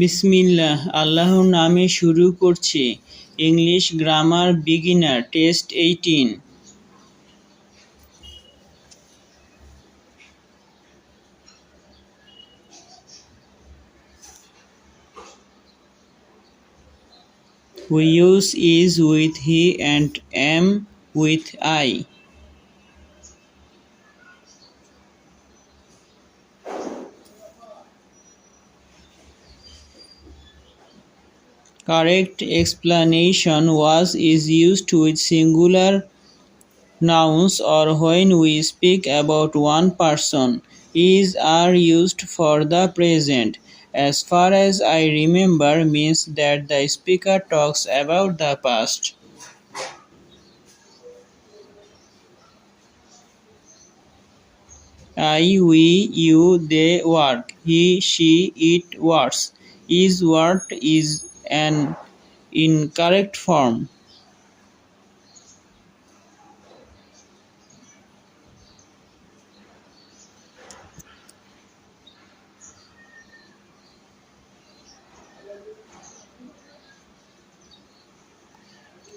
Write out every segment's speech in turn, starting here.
বিসমিল্লাহ, আল্লাহর নামে শুরু করছি English grammar beginner, test eighteen We use is with he and am with I. Correct explanation was is used with singular nouns or when we speak about one person. Is are used for the present. As far as I remember means that the speaker talks about the past. I, we, you, they work. He, she, it works. Is worked is an incorrect form.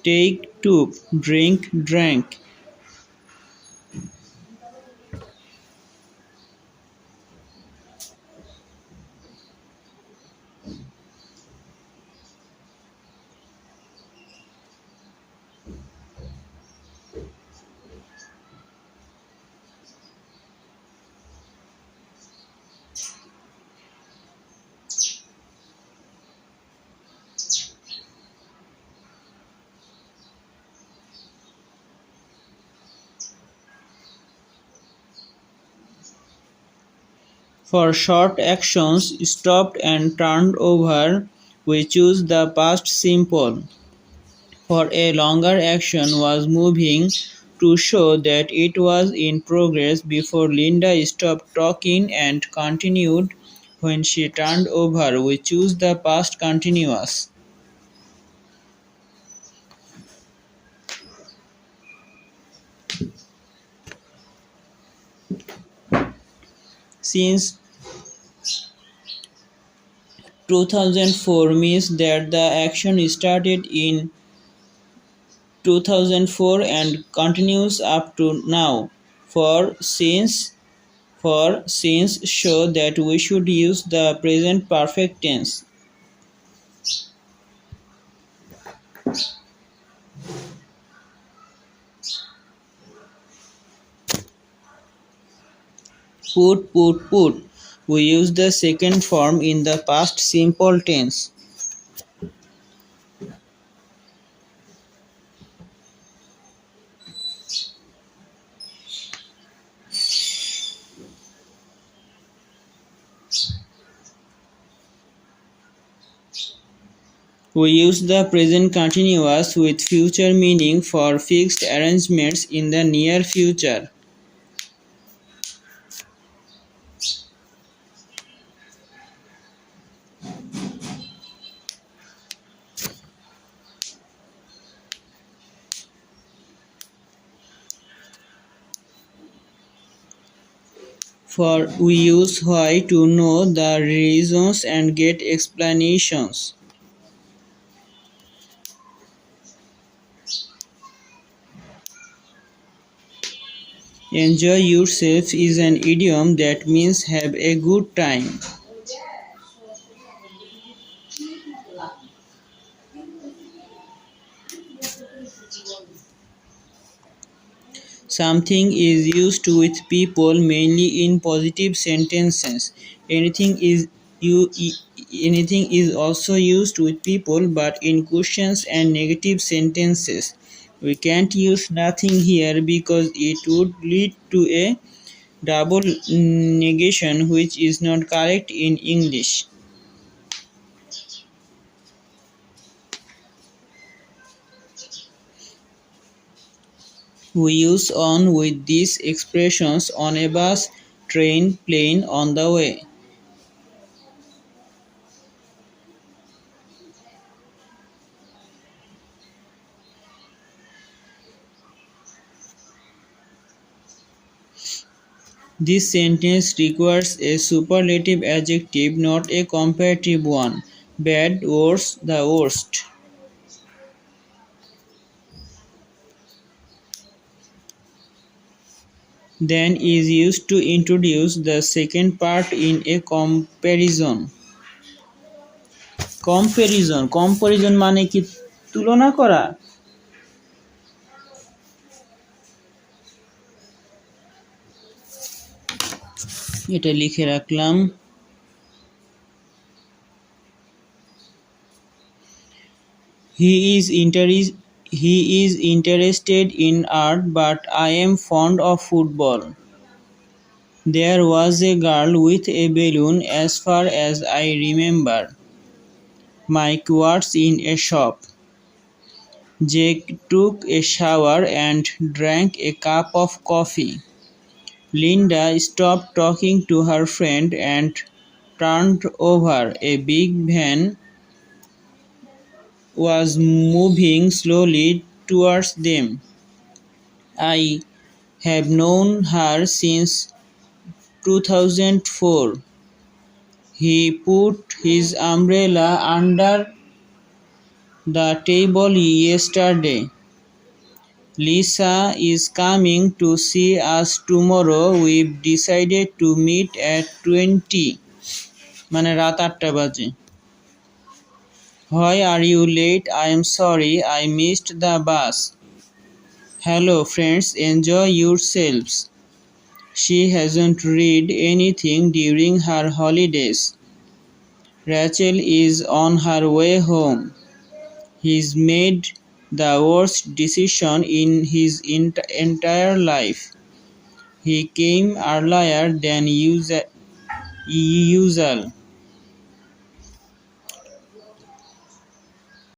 Take, took, drink, drank. For short actions stopped and turned over, we choose the past simple. For a longer action was moving to show that it was in progress before Linda stopped talking and continued when she turned over, we choose the past continuous. Since 2004 means that the action started in 2004 and continues up to now. For since for since show that we should use the present perfect tense. Put, put, put. We use the second form in the past simple tense. We use the present continuous with future meaning for fixed arrangements in the near future. For we use why to know the reasons and get explanations. Enjoy yourself is an idiom that means have a good time. Something is used with people mainly in positive sentences. Anything is you anything is also used with people but in questions and negative sentences. We can't use nothing here because it would lead to a double negation which is not correct in English. Use on with these expressions on a bus, train, plane, on the way. This sentence requires a superlative adjective, not a comparative one. Bad, worse, the worst. Then is used to introduce the second part in a comparison. Comparison comparison মানে কি তুলনা করা এটা লিখে রাখলাম he is interest He is interested in art but I am fond of football. There was a girl with a balloon as far as I remember. Mike was in a shop. Jake took a shower and drank a cup of coffee. Linda stopped talking to her friend and turned over a big van was moving slowly towards them. I have known her since 2004. He put his umbrella under the table yesterday. Lisa is coming to see us tomorrow. We've decided to meet at 20. মানে রাত আটটা বাজে Why are you late? I am sorry I missed the bus. Hello friends, enjoy yourselves. She hasn't read anything during her holidays. Rachel is on her way home. He's made the worst decision in his ent- entire life. He came earlier than usual.